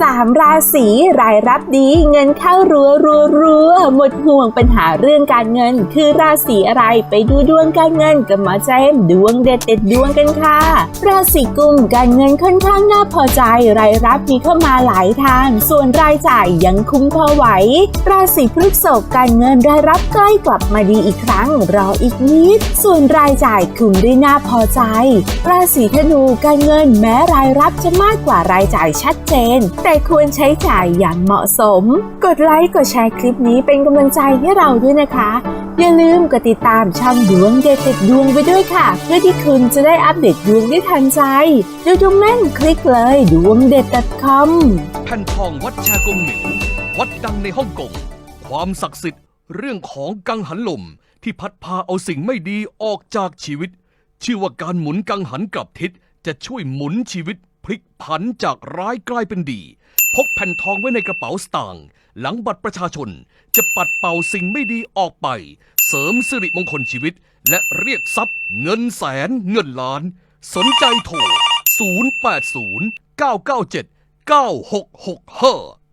สามราศีรายรับดีเงินเข้ารัวรัวรัวหมดห่วงปัญหาเรื่องการเงิน คือราศีอะไรไปดูดวงการเงินกับหมอเจมดวงเด็ดเด็ดดวงกันค่ะ ราศีกุมการเงินค่อนข้างน่าพอใจ รายรับมีเข้ามาหลายทาง ส่วนรายจ่ายยังคุ้มพอไหว ราศีพฤษภการเงินรายรับใกล้กลับมาดีอีกครั้งรออีกนิด ส่วนรายจ่ายคุมได้น่าพอใจ ราศีธนูการเงินแม้รายรับจะมากกว่ารายจ่ายชัดเจนแต่ควรใช้จ่ายอย่างเหมาะสม กดไลค์กดแชร์คลิปนี้เป็นกำลังใจให้เราด้วยนะคะ อย่าลืมกดติดตามช่องดวงเด็ดเด็ดดวงไปด้วยค่ะ เพื่อที่คุณจะได้อัปเดตดวงได้ทันใจดูดวงแม่นคลิกเลยดวงเด็ด .com แผ่นทองวัดแชกงหมิววัดดังในฮ่องกงความศักดิ์สิทธิ์เรื่องของกังหันลมที่พัดพาเอาสิ่งไม่ดีออกจากชีวิต ชื่อว่าการหมุนกังหันกลับทิศจะช่วยหมุนชีวิต พลิกผันจากร้ายกลายเป็นดี พกแผ่นทองไว้ในกระเป๋าสตางค์หลังบัตรประชาชน จะปัดเป่าสิ่งไม่ดีออกไป เสริมสิริมงคลชีวิต และเรียกทรัพย์ เงินแสนเงินล้าน สนใจโทร 080 997 9665